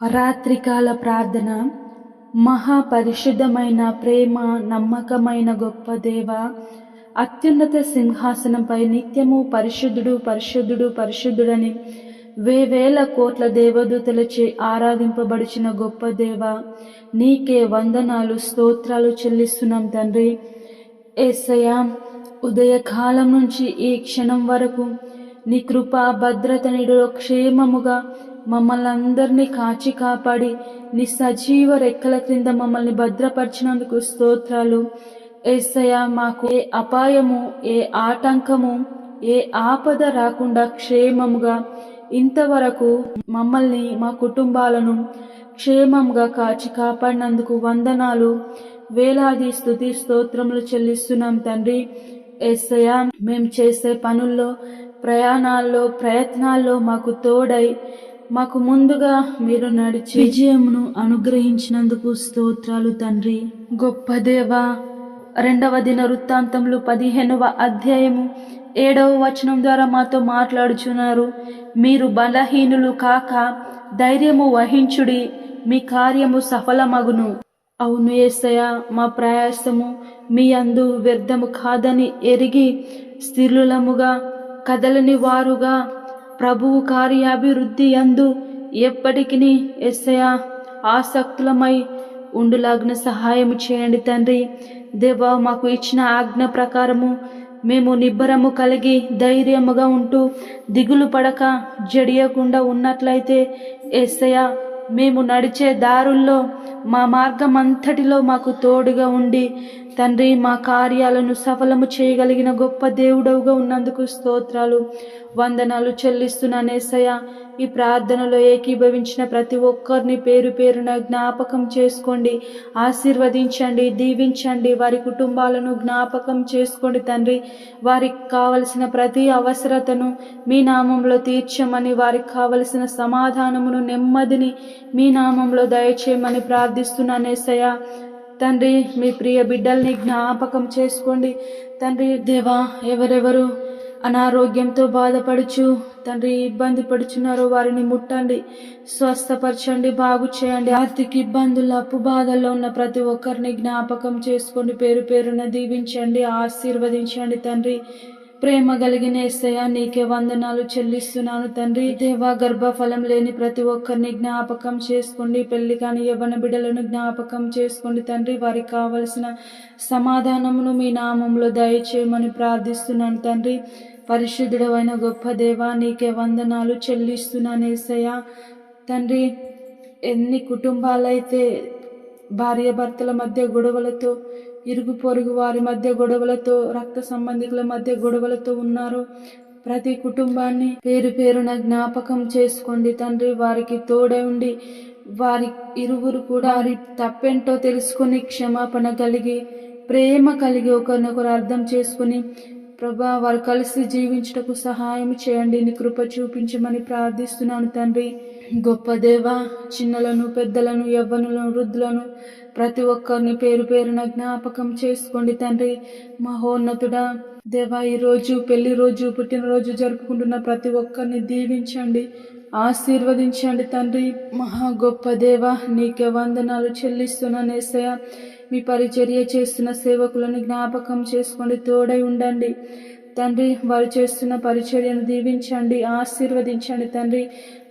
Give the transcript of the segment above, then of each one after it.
రాత్రికాల ప్రార్థన. మహాపరిశుద్ధమైన ప్రేమ నమ్మకమైన గొప్ప దేవ అత్యున్నత సింహాసనంపై నిత్యము పరిశుద్ధుడు పరిశుద్ధుడు పరిశుద్ధుడని వేవేల కోట్ల దేవదూతలచే ఆరాధింపబడిచిన గొప్ప దేవ నీకే వందనాలు స్తోత్రాలు చెల్లిస్తున్నాం తండ్రి. ఏసయ ఉదయకాలం నుంచి ఈ క్షణం వరకు నీ కృప భద్రత నీడలో క్షేమముగా మమ్మల్ని అందరినీ కాచి కాపాడి నీ సజీవ రెక్కల క్రింద మమ్మల్ని భద్రపరిచినందుకు స్తోత్రాలు. ఏసయ మాకు ఏ అపాయము ఏ ఆటంకము ఏ ఆపద రాకుండా క్షేమముగా ఇంతవరకు మమ్మల్ని మా కుటుంబాలను క్షేమంగా కాచి కాపాడినందుకు వందనాలు. వేలాది స్థుతి స్తోత్రములు చెల్లిస్తున్నాం తండ్రి. ఎస్సయ మేము చేసే పనుల్లో ప్రయాణాల్లో ప్రయత్నాల్లో మాకు తోడై మాకు ముందుగా మీరు నడిచి విజయమును అనుగ్రహించినందుకు స్తోత్రాలు తండ్రి. గొప్ప దేవా రెండవ దిన వృత్తాంతంలో పదిహేనవ అధ్యాయము ఏడవ వచనం ద్వారా మాతో మాట్లాడుచున్నారు. మీరు బలహీనులు కాక ధైర్యము వహించుడి మీ కార్యము సఫలమగును. అవును ఏసయ మా ప్రయాసము మీ అందు వ్యర్థము కాదని ఎరిగి స్థిరులముగా కదలని వారుగా ప్రభువు కార్యాభివృద్ధి అందు ఎప్పటికీ ఎస్సయ ఆసక్తులమై ఉండులాగ్న సహాయం చేయండి తండ్రి. దేవా మాకు ఇచ్చిన ఆజ్ఞ ప్రకారము మేము నిబ్బరము కలిగి ధైర్యముగా ఉంటూ దిగులు పడక జడియకుండా ఉన్నట్లయితే ఎస్సయ మేము నడిచే దారుల్లో మా మార్గం అంతటిలో మాకు తోడుగా ఉండి తండ్రి మా కార్యాలను సఫలము చేయగలిగిన గొప్ప దేవుడవుగా ఉన్నందుకు స్తోత్రాలు. వందనాలు చెల్లిస్తున్నాను ఏసయ్య. ఈ ప్రార్థనలో ఏకీభవించిన ప్రతి ఒక్కరిని పేరు పేరున జ్ఞాపకం చేసుకోండి. ఆశీర్వదించండి దీవించండి. వారి కుటుంబాలను జ్ఞాపకం చేసుకోండి తండ్రి. వారికి కావలసిన ప్రతి అవసరతను మీ నామంలో తీర్చమని వారికి కావలసిన సమాధానమును నెమ్మదిని మీ నామంలో దయచేయమని ప్రార్థిస్తున్నాను ఏసయ్య. తండ్రి మీ ప్రియ బిడ్డల్ని జ్ఞాపకం చేసుకోండి. తండ్రి దేవా ఎవరెవరు అనారోగ్యంతో బాధపడుచు తండ్రి ఇబ్బంది పడుచున్నారో వారిని ముట్టండి స్వస్థపరచండి బాగు చేయండి. ఆర్థిక ఇబ్బందులు అప్పు బాధల్లో ఉన్న ప్రతి ఒక్కరిని జ్ఞాపకం చేసుకోండి. పేరు పేరున దీవించండి ఆశీర్వదించండి తండ్రి. ప్రేమ కలిగిన ఏసయ్య నీకే వందనాలు చెల్లిస్తున్నాను తండ్రి. దేవా గర్భఫలం లేని ప్రతి ఒక్కరిని జ్ఞాపకం చేసుకోండి. పెళ్ళి కాని యవ్వన బిడ్డలను జ్ఞాపకం చేసుకోండి తండ్రి. వారికి కావలసిన సమాధానమును మీ నామంలో దయచేయమని ప్రార్థిస్తున్నాను తండ్రి. పరిశుద్ధుడమైన గొప్ప దేవా నీకే వందనాలు చెల్లిస్తున్నాను ఏసయ్య. తండ్రి ఎన్ని కుటుంబాలైతే భార్యాభర్తల మధ్య గొడవలతో ఇరుగు పొరుగు వారి మధ్య గొడవలతో రక్త సంబంధికుల మధ్య గొడవలతో ఉన్నారు ప్రతి కుటుంబాన్ని పేరు పేరున జ్ఞాపకం చేసుకోండి తండ్రి. వారికి తోడై ఉండి వారి ఇరువురు కూడా వారి తప్పేంటో తెలుసుకొని క్షమాపణ కలిగి ప్రేమ కలిగి ఒకరినొకరు అర్థం చేసుకుని ప్రభా వారు కలిసి జీవించుటకు సహాయం చేయండి. నీ కృప చూపించమని ప్రార్థిస్తున్నాను తండ్రి. గొప్ప దేవ చిన్నలను పెద్దలను యవ్వనులను వృద్ధులను ప్రతి ఒక్కరిని పేరు పేరున జ్ఞాపకం చేసుకోండి తండ్రి. మహోన్నతుడా దేవా ఈరోజు పెళ్ళి రోజు పుట్టినరోజు జరుపుకుంటున్న ప్రతి ఒక్కరిని దీవించండి ఆశీర్వదించండి తండ్రి. మహా గొప్ప దేవ నీకే వందనాలు చెల్లిస్తున్నాను ఏసయ మీ పరిచర్య చేస్తున్న సేవకులను జ్ఞాపకం చేసుకోండి తోడై ఉండండి. తండ్రి వారు చేస్తున్న పరిచర్యను దీవించండి ఆశీర్వదించండి తండ్రి.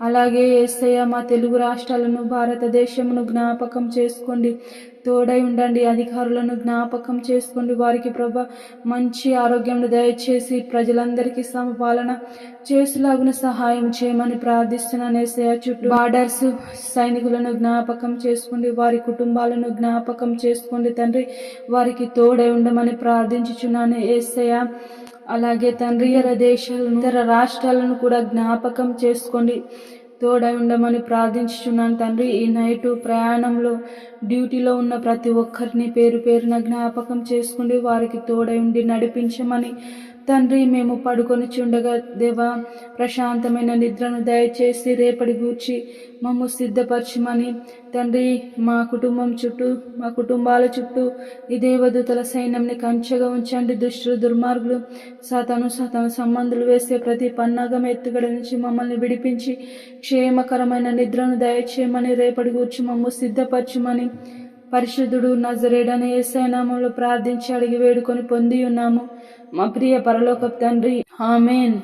అలాగే ఏసయ్య మా తెలుగు రాష్ట్రాలను భారతదేశమును జ్ఞాపకం చేసుకోండి. తోడై ఉండండి అధికారులను జ్ఞాపకం చేసుకోండి. వారికి ప్రభ మంచి ఆరోగ్యం దయచేసి ప్రజలందరికీ సమపాలన చేసులాగున సహాయం చేయమని ప్రార్థిస్తున్నాను ఏసయ్య. చుట్టూ బార్డర్స్ సైనికులను జ్ఞాపకం చేసుకోండి వారి కుటుంబాలను జ్ఞాపకం చేసుకోండి తండ్రి. వారికి తోడై ఉండమని ప్రార్థించుచున్నాను ఏసయ్య. అలాగే తండ్రి ఇతర దేశాలను ఇతర రాష్ట్రాలను కూడా జ్ఞాపకం చేసుకోండి. తోడై ఉండమని ప్రార్థించుచున్నాను తండ్రి. ఈ నైటు ప్రయాణంలో డ్యూటీలో ఉన్న ప్రతి ఒక్కరిని పేరు పేరున జ్ఞాపకం చేసుకోండి. వారికి తోడై ఉండి నడిపించమని తండ్రి మేము పడుకొని చుండగా దేవా ప్రశాంతమైన నిద్రను దయచేసి రేపటి గూర్చి మమ్ము సిద్ధపరచమని తండ్రి మా కుటుంబం చుట్టూ మా కుటుంబాల చుట్టూ ఈ దేవదూతల సైన్యంని కంచెగా ఉంచండి దుష్టులు దుర్మార్గులు. సాతాను సాతాను సంబంధులు వేసే ప్రతి పన్నాగం ఎత్తుగడ నుంచి మమ్మల్ని విడిపించి క్షేమకరమైన నిద్రను దయచేయమని రేపటి గూర్చి మమ్ము సిద్ధపరచమని పరిశుద్ధుడు నజరేడని ఏసైనామంలో ప్రార్థించి అడిగి వేడుకొని పొంది ఉన్నాము. మా ప్రియ పరలోక తండ్రి ఆమెన్.